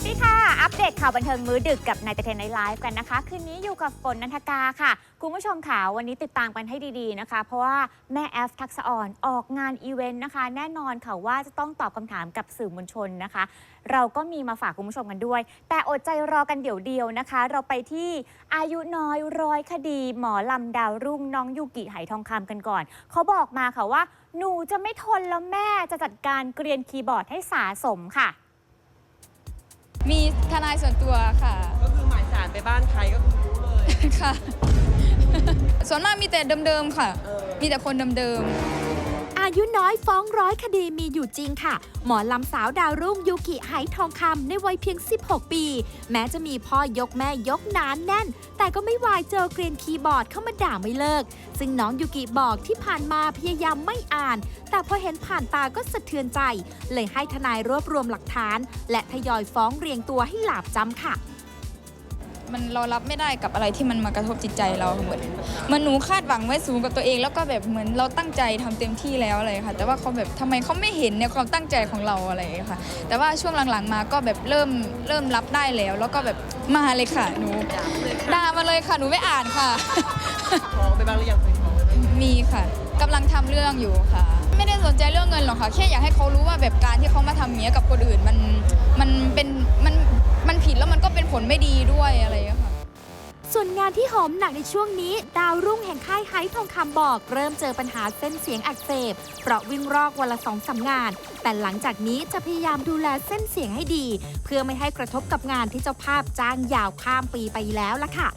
วัสดีค่ะ อัปเดตข่าวบันเทิงมื้อดึกกับนายเตเทนในไลฟ์กันนะคะ คืนนี้อยู่กับฝนนันทกาค่ะ คุณผู้ชมค่ะวันนี้ติดตามกันให้ดีๆนะคะ เพราะว่าแม่แอฟทักษะอ่อนออกงานอีเวนต์นะคะ แน่นอนค่ะว่าจะต้องตอบคำถามกับสื่อมวลชนนะคะ เราก็มีมาฝากคุณผู้ชมกันด้วย แต่อดใจรอกันเดี๋ยวเดียวนะคะ เราไปที่อายุน้อยร้อยคดี หมอลำดาวรุ่งน้องยูกิไหทองคำกันก่อนเขาบอกมาค่ะว่า หนูจะไม่ทนแล้วแม่จะจัดการเกรียนคีย์บอร์ดให้สาสมค่ะ มีทนายส่วนตัวค่ะ ก็คือหมายสารไปบ้านใครก็คือรู้เลย ค่ะ ส่วนมากมีแต่เดิมๆค่ะเออมีแต่คนเดิม อายุน้อยฟ้องร้อยคดีมีอยู่จริงค่ะ หมอลำสาวดาวรุ่งยูกิไหทองคำในวัยเพียง 16 ปี แม้จะมีพ่อยกแม่ยกหนานแน่น แต่ก็ไม่วายเจอเกรียนคีย์บอร์ดเข้ามาด่าไม่เลิก ซึ่งน้องยูกิบอกที่ผ่านมาพยายามไม่อ่าน แต่พอเห็นผ่านตาก็สะเทือนใจ เลยให้ทนายรวบรวมหลักฐาน และทยอยฟ้องเรียงตัวให้หลาบจำค่ะ มันเรารับไม่ได้กับอะไรที่มันมากระทบจิตใจเราเหมือนเหมันหนูคาดหวังไว้สูงกับตัวเอง แล้วก็แบบเหมือนเราตั้งใจทำเต็มที่แล้วอะไรค่ะ แต่ว่าเขาแบบทำไมเขาไม่เห็นในความตั้งใจของเราอะไรค่ะ แต่ว่าช่วงหลังๆมาก็แบบเริ่มเริ่มรับได้แล้ว แล้วก็แบบมาเลยค่ะหนูด่ามาเลยค่ะหนูไม่อ่านค่ะท้องไปบ้างหรือยังเคยท้องไปบ้างมีค่ะกำลังทำเรื่องอยู่ค่ะ ไม่ได้สนใจเรื่องเงินหรอกค่ะแค่อยากให้เขารู้ว่าแบบการที่เขามาทำอย่างเนี้ยกับคนอื่นมันมันเป็นมัน มันผิดแล้วมันก็เป็นผลไม่ดีด้วยอะไรอย่างเงี้ยค่ะ ส่วนงานที่หอมหนักในช่วงนี้ ดาวรุ่งแห่งค่ายไฮทองคำบอก เริ่มเจอปัญหาเส้นเสียงอักเสบเพราะวิ่งรอกวันละสองสางาน แต่หลังจากนี้จะพยายามดูแลเส้นเสียงให้ดี เพื่อไม่ให้กระทบกับงานที่เจ้าภาพจ้างยาวข้ามปีไปแล้วล่ะค่ะ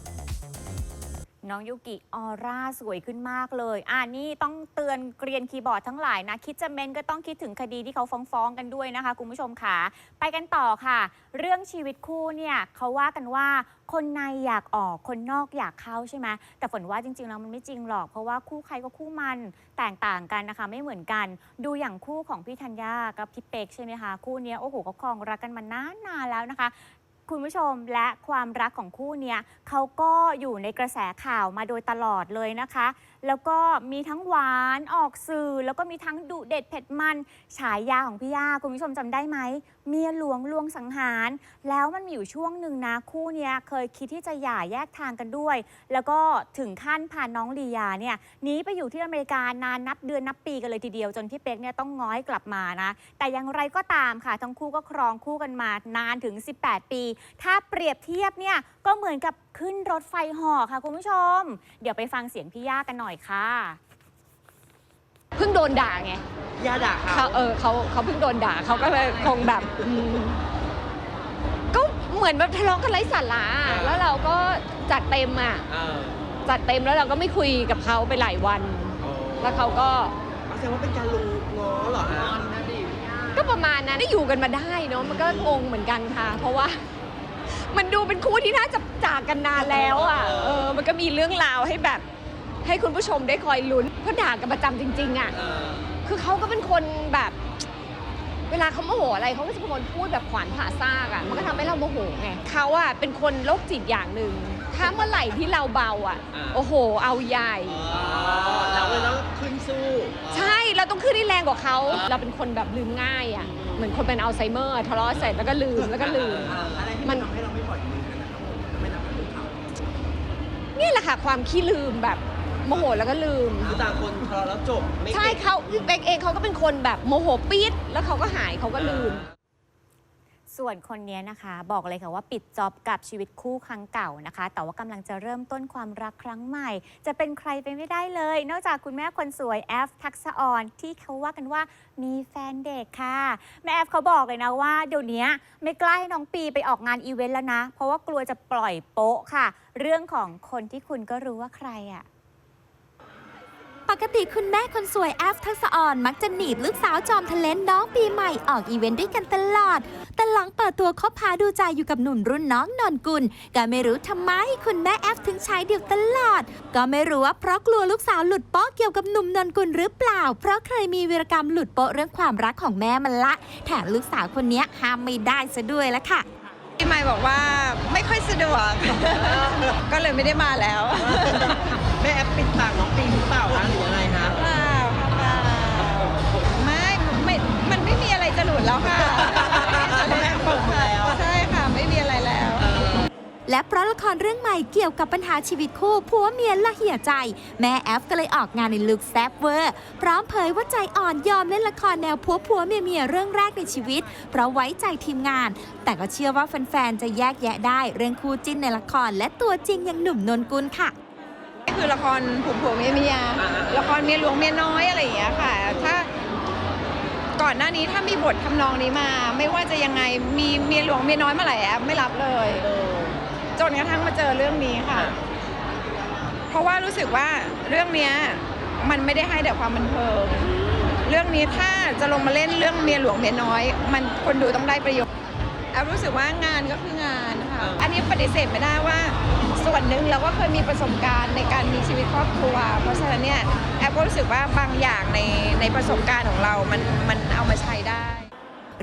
น้องยูกิออร่าสวยขึ้นมากเลย อ่านี่ต้องเตือนเกรียนคีย์บอร์ดทั้งหลายนะ คิดจะเมนก็ต้องคิดถึงคดีที่เขาฟ้องๆกันด้วยนะคะ คุณผู้ชมค่ะ ไปกันต่อค่ะ เรื่องชีวิตคู่เนี่ยเขาว่ากันว่าคนในอยากออกคนนอกอยากเข้าใช่ไหมแต่ฝนว่าจริงๆแล้วมันไม่จริงหรอก เพราะว่าคู่ใครก็คู่มันแตกต่างกันนะคะ ไม่เหมือนกัน ดูอย่างคู่ของพี่ธัญญากับพี่เป๊กใช่ไหมคะคู่นี้โอ้โหเขาครองรักกันมานานๆแล้วนะคะ คุณผู้ชมและความรักของคู่เนี้ยเขาก็อยู่ในกระแสข่าวมาโดยตลอดเลยนะคะ แล้วก็มีทั้งหวานออกสื่อ แล้วก็มีทั้งดุเด็ดเผ็ดมันฉายาของพี่ย่าคุณผู้ชมจำได้ไหมเมียหลวงลวงสังหาร แล้วมันมีอยู่ช่วงหนึ่งนะคู่เนี้ยเคยคิดที่จะหย่าแยกทางกันด้วย แล้วก็ถึงขั้นพาน้องลียาเนี่ยหนีไปอยู่ที่อเมริกานานนับเดือนนับปีกันเลยทีเดียวจนพี่เป๊กเนี่ยต้องง้อยกลับมานะแต่อย่างไรก็ตามค่ะทั้งคู่ก็ครองคู่กันมานานถึง 18 ปีถ้าเปรียบเทียบเนี่ยก็เหมือนกับขึ้นรถไฟเหอค่ะคุณผู้ชม เดี๋ยวไปฟังเสียงพี่ย่ากันหน่อยค่ะ เพิ่งโดนด่าไงย่าด่าเขาเขาเออเขาเขาเพิ่งโดนด่าเขาก็เลยคงแบบอืมก็เหมือนแบบทะเลาะกันไร้สาระอะแล้วเราก็จัดเต็มอะ เออจัดเต็มแล้วเราก็ไม่คุยกับเขาไปหลายวัน แล้วเขาก็เอาแสดงว่าเป็นการลงง้อเหรอฮะก็ประมาณนั้นได้อยู่กันมาได้เนาะมันก็งงเหมือนกันค่ะ เพราะว่า มันดูเป็นคู่ที่น่าจะจากกันนานแล้วอะเออมันก็มีเรื่องราวให้แบบ ให้คุณผู้ชมได้คอยลุ้นเพราะด่ากันประจำจริง ๆ อะ เออคือเขาก็เป็นคนแบบ เวลาเขาโมโหอะไรเขาก็จะเป็นคนพูดแบบขวานผ่าซากอะ่ะ มันก็ทำให้เราโมโหไงเขาอะ่ะเป็นคนโรคจิตอย่างหนึ่งถ้าเมื่อไหร่ที่เราเบาอะ่ะ โอ้โห เอาใหญ่ อ๋อเราเลยต้องขึ้นสู้ ใช่ เราต้องขึ้นได้แรงกว่าเขา เราเป็นคนแบบลืมง่ายอะ่ะ เหมือนคนเป็นอัลไซเมอร์ทะเลาะเสร็จแล้วก็ลืมแล้วก็ลืมอะไรที่มันทำให้เราไม่ปล่อยมือกันนะครับผมไม่นับกับเขานี่แหละค่ะความขี้ลืมแบบโมโหแล้วก็ลืม คือต่างคนทะเลาะแล้วจบไม่ใช่เขาเบกเองเขาก็เป็นคนแบบโมโหปี๊ดแล้วเขาก็หายเขาก็ลืม ส่วนคนนี้นะคะ บอกเลยค่ะว่าปิดจอบกับชีวิตคู่ครั้งเก่านะคะ แต่ว่ากำลังจะเริ่มต้นความรักครั้งใหม่ จะเป็นใครไปไม่ได้เลย นอกจากคุณแม่คนสวยแอฟทักษออนที่เขาว่ากันว่ามีแฟนเด็กค่ะ แม่แอฟเขาบอกเลยนะว่าเดี๋ยวนี้ไม่กล้าให้น้องปีไปออกงานอีเวนต์แล้วนะ เพราะว่ากลัวจะปล่อยโป๊ะค่ะ เรื่องของคนที่คุณก็รู้ว่าใครอะ ปกติคุณแม่คนสวยแอฟทักษะอ่อน มักจะหนีบลูกสาวจอมทะเลนน้องปีใหม่ออกอีเวนต์ด้วยกันตลอด แต่หลังเปิดตัวคบหาดูใจอยู่กับหนุ่มรุ่นน้องนนกุล ก็ไม่รู้ทำไมคุณแม่แอฟถึงใช้เดี่ยวตลอด ก็ไม่รู้ว่าเพราะกลัวลูกสาวหลุดโป๊ะเกี่ยวกับหนุ่มนนกุลหรือเปล่า เพราะเคยมีวีรกรรมหลุดโป๊ะเรื่องความรักของแม่มันละ แถมลูกสาวคนนี้ห้ามไม่ได้ซะด้วยละค่ะพี่ใหม่บอกว่าไม่ค่อยสะดวก ก็เลยไม่ได้มาแล้ว แม่แอปปิดปากน้องปีหรือเปล่าคะ ไม่ไม่มันไม่มีอะไรจะหลุดแล้วค่ะแม่เปิดหมดแล้วใช่ค่ะและเพราะละครเรื่องใหม่เกี่ยวกับปัญหาชีวิตคู่ผัวเมียละเหี่ยใจ แม่แอฟก็เลยออกงานในลุคแซบเวอร์ พร้อมเผยว่าใจอ่อนยอมเล่นละครแนวผัวผัวเมียเมียเรื่องแรกในชีวิต เพราะไว้ใจทีมงาน แต่ก็เชื่อว่าแฟนๆจะแยกแยะได้ เรื่องคู่จิ้นในละคร และตัวจริงอย่างหนุ่มนนกุลค่ะนี่คือละครผัวผัวเมียเมียละครเมียหลวงเมียน้อยอะไรอย่างเงี้ยค่ะ ถ้า ก่อนหน้านี้ถ้ามีบททำนองนี้มา ไม่ว่าจะยังไงมีเมียหลวงเมียน้อยมื่อไหร่แอฟไม่รับเลย จนกระทั่งมาเจอเรื่องนี้ค่ะ เพราะว่ารู้สึกว่าเรื่องเนี้ยมันไม่ได้ให้แต่ความบันเทิงเรื่องนี้ถ้าจะลงมาเล่นเรื่องเมียหลวงเมียน้อย มันคนดูต้องได้ประโยชน์แอฟรู้สึกว่างานก็คืองานค่ะอันนี้ปฏิเสธไม่ได้ว่า ส่วนหนึ่งเราก็เคยมีประสบการณ์ในการมีชีวิตครอบครัว เพราะฉะนั้นเนี่ยแอฟก็รู้สึกว่าบางอย่างในในประสบการณ์ของเรา มันมัน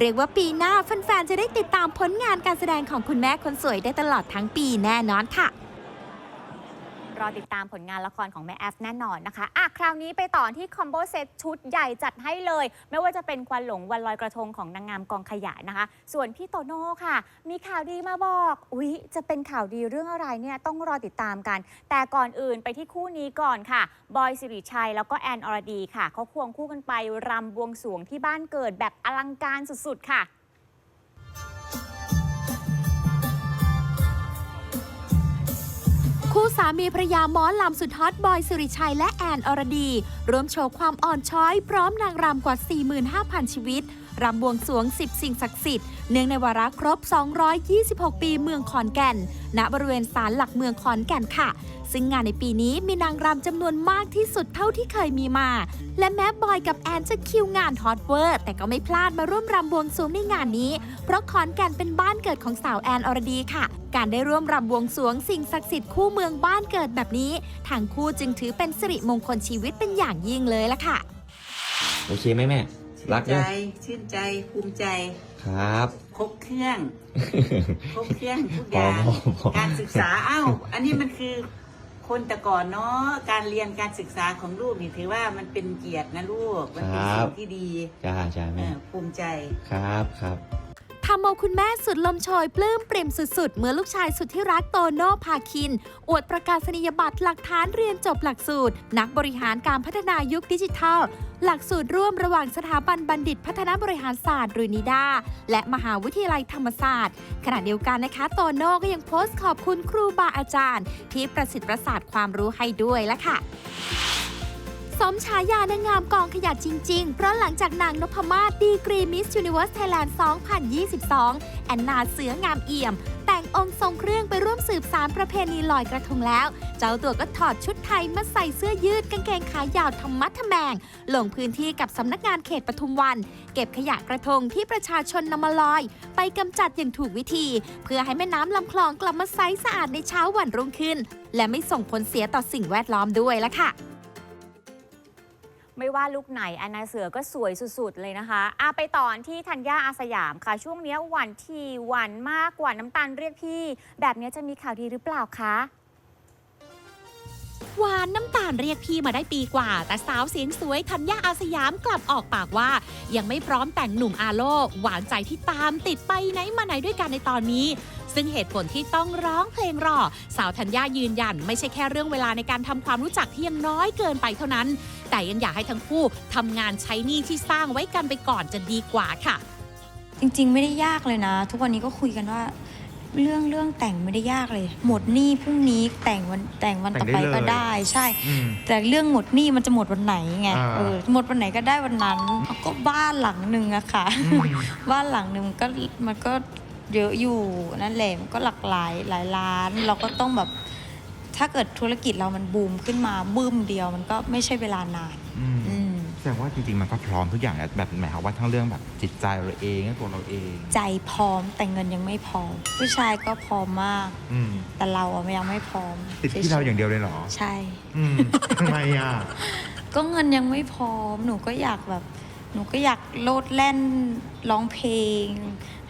เรียกว่าปีหน้าแฟนๆจะได้ติดตามผลงานการแสดงของคุณแม่คนสวยได้ตลอดทั้งปีแน่นอนค่ะ รอติดตามผลงานละครของแม่แอฟแน่นอนนะคะอะคราวนี้ไปต่อที่คอมโบเซตชุดใหญ่จัดให้เลย ไม่ว่าจะเป็นควันหลงวันลอยกระทงของนางงามกองขยะนะคะ ส่วนพี่โตโน่ค่ะ มีข่าวดีมาบอก อุ๊ย จะเป็นข่าวดีเรื่องอะไรเนี่ยต้องรอติดตามกัน แต่ก่อนอื่นไปที่คู่นี้ก่อนค่ะ บอยสิริชัยแล้วก็แอนอรดีค่ะเขาควงคู่กันไปรำบวงสรวงที่บ้านเกิดแบบอลังการสุดๆค่ะ สามีภรรยาหมอลำสุดฮอตบอยสิริชัยและแอนอรดี ร่วมโชว์ความอ่อนช้อย พร้อมนางรำกว่า 45,000 ชีวิต รำบวงสวง 10 สิ่งศักดิ์สิทธิ์เนื่องในวาระครบ 226 ปีเมืองขอนแก่น ณบริเวณศาลหลักเมืองขอนแก่นค่ะ ซึ่งงานในปีนี้มีนางรำจำนวนมากที่สุดเท่าที่เคยมีมา และแม้บอยกับแอนจะคิวงานฮอตเวอร์ แต่ก็ไม่พลาดมาร่วมรำบวงสวงในงานนี้ เพราะขอนแก่นเป็นบ้านเกิดของสาวแอนอรดีค่ะการได้ร่วมรำบวงสวงสิ่งศักดิ์สิทธิ์คู่เมืองบ้านเกิดแบบนี้ ทางคู่จึงถือเป็นสิริมงคลชีวิตเป็นอย่างยิ่งเลยละค่ะ โอเคไหมแม่ รักใจนะชื่นใจภูมิใจ ครับ ครบเครื่อง ครบเครื่องทุกพออย่างพอพอ การศึกษาเอ้า อันนี้มันคือคนแต่ก่อนเนาะการเรียนการศึกษาของลูกนี่ถือว่ามันเป็นเกียรตินะลูก มันเป็นสิ่งที่ดีจ้าจ้าเอแม่อภูมิใจ ครับครับ ทำเอาคุณแม่สุดลมโชยปลื้มปริ่มสุดๆ เมื่อลูกชายสุดที่รักโตโน่พาคิน อวดประกาศนียบัตรหลักฐานเรียนจบหลักสูตร นักบริหารการพัฒนายุคดิจิทัล หลักสูตรร่วมระหว่างสถาบันบัณฑิตพัฒนาบริหารศาสตร์หรือนิดาและมหาวิทยาลัยธรรมศาสตร์ ขณะเดียวกันนะคะ โตโน่ก็ยังโพสต์ขอบคุณครูบาอาจารย์ ที่ประสิทธิ์ประสาทความรู้ให้ด้วยละค่ะ สมฉายานางงามกองขยะจริง ๆ เพราะหลังจากนางนพมาศดีกรีมิส s u นิเว r ร์สไทยแลนด์ 2022 แอนนาเสืองามเอี่ยม แต่งองค์ทรงเครื่องไปร่วมสืบสารประเพณีลอยกระทงแล้ว เจ้าตัวก็ถอดชุดไทยมาใส่เสื้อยืดกางเกงขายาวธรรมัดทแมง ลงพื้นที่กับสำนักงานเขตปทุมวัน เก็บขยะกระทงที่ประชาชนนำมาลอย ไปกำจัดอย่างถูกวิธี เพื่อให้แม่น้ำลำคลองกลับมาใสสะอาดในเช้าวันรุ่งขึ้น และไม่ส่งผลเสียต่อสิ่งแวดล้อมด้วยละค่ะ ไม่ว่าลุกไหนแอนนาเสือก็สวยสุดๆ เลยนะคะอาไปต่อที่ธัญญาอาสยามค่ะ ช่วงเนี้ยหวานทีหวานมากกว่าน้ำตาลเรียกพี่ แบบเนี้ยจะมีข่าวดีหรือเปล่าคะหวานน้ำตาลเรียกพี่มาได้ปีกว่า แต่สาวเสียงสวยธัญญาอาสยามกลับออกปากว่า ยังไม่พร้อมแต่งหนุ่มอาโล หวานใจที่ตามติดไปไหนมาไหนด้วยกันในตอนนี้ ซึ่งเหตุผลที่ต้องร้องเพลงรอ สาวธัญญายืนยัน ไม่ใช่แค่เรื่องเวลาในการทำความรู้จักที่ยังน้อยเกินไปเท่านั้น แต่ยังอยากให้ทั้งคู่ทำงานใช้หนี้ที่สร้างไว้กันไปก่อนจะดีกว่าค่ะ จริงๆ ไม่ได้ยากเลยนะ ทุกวันนี้ก็คุยกันว่า เรื่องเรื่องแต่งไม่ได้ยากเลย หมดหนี้พรุ่งนี้แต่งวันแต่งวันต่อไปก็ได้ใช่แต่เรื่องหมดหนี้มันจะหมดวันไหนไงอ่า เออหมดวันไหนก็ได้วันนั้นก็บ้านหลังหนึ่งอะค่ะบ้านหลังหนึ่งมันก็มันก็เยอะอยู่นั่นแหละมันก็หลักหลายหลายล้าน เราก็ต้องแบบ ถ้าเกิดธุรกิจเรามันบูมขึ้นมาบึ้มเดียวมันก็ไม่ใช่เวลานานอืมอืมแสดงว่าจริงๆมันก็พร้อมทุกอย่างแล้วแบบหมายความว่าทั้งเรื่องแบบจิตใจเราเองและตัวเราเอง ใจพร้อมแต่เงินยังไม่พร้อม ผู้ชายก็พร้อมมาก อืมแต่เราอะยังไม่พร้อมติดที่เราอย่างเดียวเลยเหรอ ใช่ อืมทำไมอะ ก็เงินยังไม่พร้อม หนูก็อยากแบบ หนูก็อยากโลดแล่นร้องเพลง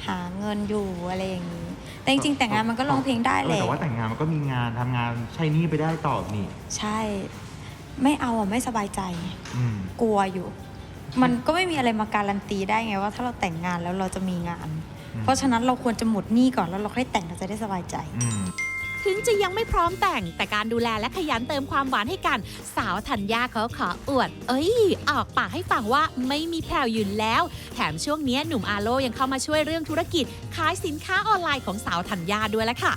หาเงินอยู่อะไรอย่างนี้ แต่จริงๆแต่งงานมันก็ร้องเพลงได้แหละแต่ว่าแต่งงานมันก็มีงานทำงานใช้หนี่ไปได้ต่อนี่ ใช่ ไม่เอาอะไม่สบายใจอืมกลัวอยู่ มันก็ไม่มีอะไรมาการันตีได้ไงว่า ถ้าเราแต่งงานแล้วเราจะมีงานอืมเพราะฉะนั้นเราควรจะหมดหนี้ก่อนแล้วเราค่อยแต่งเราจะได้สบายใจอืม ถึงจะยังไม่พร้อมแต่งแต่การดูแลและขยันเติมความหวานให้กัน สาวธัญญาเขาขออวด เอ้ย ออกปากให้ฟังว่าไม่มีแผ่วยืนแล้ว แถมช่วงนี้หนุ่มอาโลยังเข้ามาช่วยเรื่องธุรกิจ ขายสินค้าออนไลน์ของสาวธัญญาด้วยละค่ะ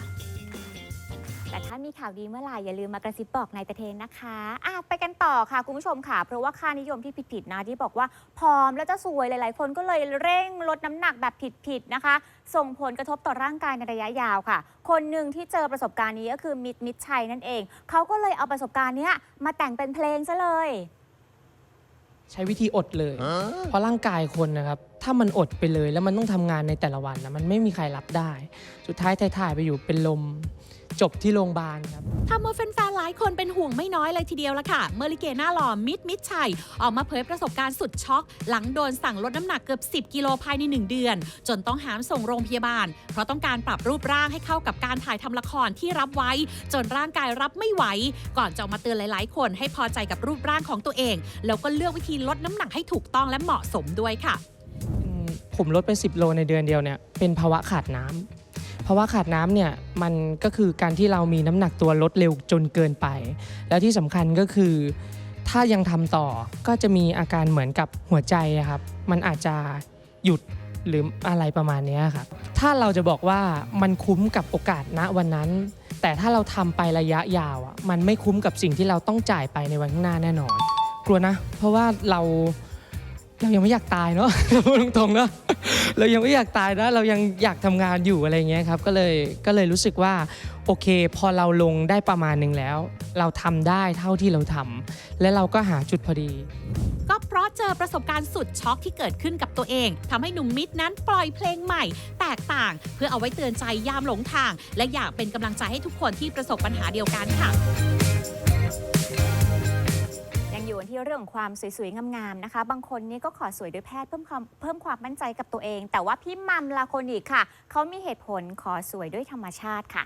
แต่ถ้ามีข่าวดีเมื่อไหร่อย่าลืมมากระซิบบอกนายตะเทนนะคะอะไปกันต่อค่ะคุณผู้ชมค่ะ เพราะว่าค่านิยมที่ผิดๆนะที่บอกว่าผอมแล้วจะสวยหลาย ๆ คนก็เลยเร่งลดน้ำหนักแบบผิดๆนะคะ ส่งผลกระทบต่อร่างกายในระยะยาวค่ะ คนหนึ่งที่เจอประสบการณ์นี้ก็คือมิตรมิตรชัยนั่นเอง เขาก็เลยเอาประสบการณ์เนี้ยมาแต่งเป็นเพลงซะเลย ใช้วิธีอดเลย เพราะร่างกายคนนะครับ ถ้ามันอดไปเลยแล้วมันต้องทำงานในแต่ละวันนะมันไม่มีใครรับได้ สุดท้ายถ่ายๆไปอยู่เป็นลมจบที่โรงพยาบาลครับทำเอาแฟนๆหลายคนเป็นห่วงไม่น้อยเลยทีเดียวละค่ะ เมื่อลิเกหน้าหล่อมิดมิดชัย ออกมาเผยประสบการณ์สุดช็อก หลังโดนสั่งลดน้ำหนักเกือบ 10 กิโลภายใน 1 เดือน จนต้องหามส่งโรงพยาบาล เพราะต้องการปรับรูปร่างให้เข้ากับการถ่ายทำละครที่รับไว้ จนร่างกายรับไม่ไหว ก่อนจะมาเตือนหลาย ๆ คนให้พอใจกับรูปร่างของตัวเอง แล้วก็เลือกวิธีลดน้ำหนักให้ถูกต้องและเหมาะสมด้วยค่ะ ผมลดไป 10 โลในเดือนเดียวเนี่ยเป็นภาวะขาดน้ำภาวะขาดน้ำเนี่ยมันก็คือการที่เรามีน้ำหนักตัวลดเร็วจนเกินไป แล้วที่สำคัญก็คือ ถ้ายังทำต่อก็จะมีอาการเหมือนกับหัวใจครับ มันอาจจะหยุดหรืออะไรประมาณนี้ครับถ้าเราจะบอกว่ามันคุ้มกับโอกาสณวันนั้น แต่ถ้าเราทำไประยะยาวอะมันไม่คุ้มกับสิ่งที่เราต้องจ่ายไปในวันข้างหน้าแน่นอน กลัวนะ เพราะว่าเรา เรายังไม่อยากตายเนาะพูดตรงๆเนาะเรายังไม่อยากตายนะเรายังอยากทำงานอยู่อะไรเงี้ยครับก็เลยก็เลยรู้สึกว่าโอเค พอเราลงได้ประมาณหนึ่งแล้ว เราทำได้เท่าที่เราทำและเราก็หาจุดพอดี ก็เพราะเจอประสบการณ์สุดช็อกที่เกิดขึ้นกับตัวเองทำให้หนุ่มมิตรนั้นปล่อยเพลงใหม่ แตกต่าง เพื่อเอาไว้เตือนใจยามหลงทาง และอยากเป็นกำลังใจให้ทุกคนที่ประสบปัญหาเดียวกันค่ะ ยังอยู่ที่เรื่องของความสวยๆ งามๆ นะคะ บางคนนี่ก็ขอสวยด้วยแพทย์เพิ่มความเพิ่มความมั่นใจกับตัวเอง แต่ว่าพี่มัมลาโคนิกค่ะ เขามีเหตุผลขอสวยด้วยธรรมชาติค่ะ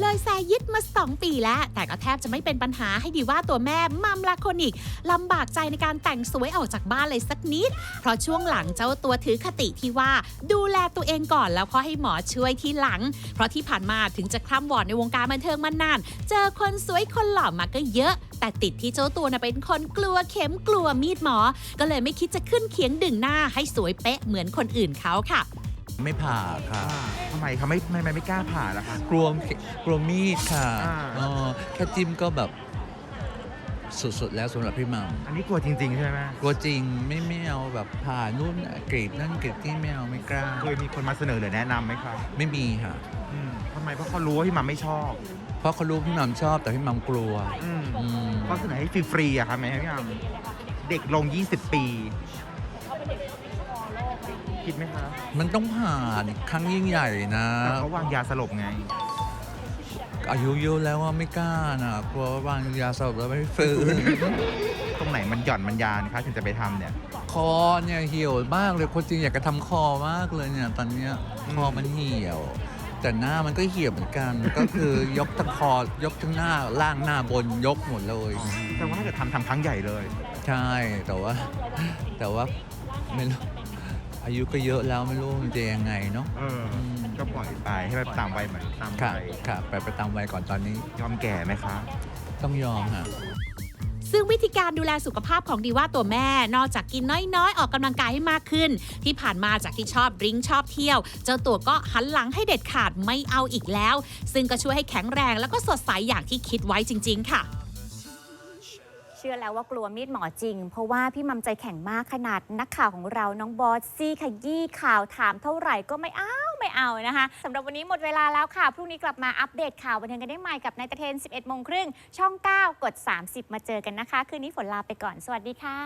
เลยแซยิดมา 2 ปีแล้ว แต่ก็แทบจะไม่เป็นปัญหาให้ดีว่าตัวแม่มัมลาโคนิกลำบากใจในการแต่งสวยออกจากบ้านเลยสักนิด เพราะช่วงหลังเจ้าตัวถือคติที่ว่าดูแลตัวเองก่อนแล้วค่อยให้หมอช่วยทีหลัง เพราะที่ผ่านมาถึงจะคล่ำวอดในวงการบันเทิงมานาน เจอคนสวยคนหล่อมาก็เยอะ แต่ติดที่เจ้าตัวนะเป็นคนกลัวเข็มกลัวมีดหมอ ก็เลยไม่คิดจะขึ้นเคียงดึงหน้าให้สวยเป๊ะเหมือนคนอื่นเขาค่ะ ไม่ผ่าค่ะ ทำไมเขาไม่ไม่ไม่ไม่กล้าผ่าล่ะคะ กลัวกลัวมีดค่ะอ่า เออแค่จิ้มก็แบบสุดๆแล้วสำหรับพี่หมัมอันนี้กลัวจริง ๆ ใช่ไหมกลัวจริงไม่ไม่เอาแบบผ่านู่นกรีดนั่นกรีดนี่ไม่เอาไม่กล้า เคยมีคนมาเสนอหรือแนะนำไหมครับไม่มีค่ะ อืมทำไมเพราะเขารู้ว่าพี่หมัมไม่ชอบเพราะเขารู้พี่หมัมชอบแต่พี่หมัมกลัวอืมอืมเขาเสนอให้ฟรีๆอะครับแม่พี่หมัมเด็กลง 20 ปี คิดไหมครับมันต้องผ่าครั้งยิ่งใหญ่นะ แต่เขาวางยาสลบไง อายุเยอะแล้วว่าไม่กล้านะกลัวว่าวางยาสลบแล้วไม่ฟื้น ตรงไหนมันหย่อนมันยานคะถึงจะไปทำเนี่ย คอเนี่ยเหี่ยวมากเลยคนจริงอยากจะทำคอมากเลยเนี่ย ตอนเนี้ยคอมันเหี่ยว แต่หน้ามันก็เหี่ยวเหมือนกัน ก็คือยกทั้งคอยกทั้งหน้าล่างหน้าบนยกหมดเลย แต่ว่าถ้าเกิดทำทำครั้งใหญ่เลย ใช่แต่ว่า แต่ว่าไม่รู้ อายุก็เยอะแล้วไม่รู้มันจะยังไงเนาะเออก็ปล่อยไปให้แบบตามวัยเหมือนตามค่ะวัยค่ะไปไปตามวัยก่อนตอนนี้ยอมแก่ไหมคะ ต้องยอมค่ะ ซึ่งวิธีการดูแลสุขภาพของดีว่าตัวแม่ นอกจากกินน้อยๆ ออกกำลังกายให้มากขึ้น ที่ผ่านมาจากที่ชอบดริ้งชอบเที่ยว เจ้าตัวก็หันหลังให้เด็ดขาดไม่เอาอีกแล้ว ซึ่งก็ช่วยให้แข็งแรงแล้วก็สดใสอย่างที่คิดไว้จริง ๆ ค่ะเชื่อแล้วว่ากลัวมีดหมอจริง เพราะว่าพี่มัมใจแข็งมากขนาดนักข่าวของเราน้องบอสซี่ขยี้ข่าวถามเท่าไหร่ก็ไม่เอาไม่เอานะคะสำหรับวันนี้หมดเวลาแล้วค่ะ พรุ่งนี้กลับมาอัปเดตข่าววันเทิงกันได้ใหม่กับนายตะเทน 11โมงครึ่งช่อง 9 กด 30 มาเจอกันนะคะ คืนนี้ฝนลาไปก่อนสวัสดีค่ะ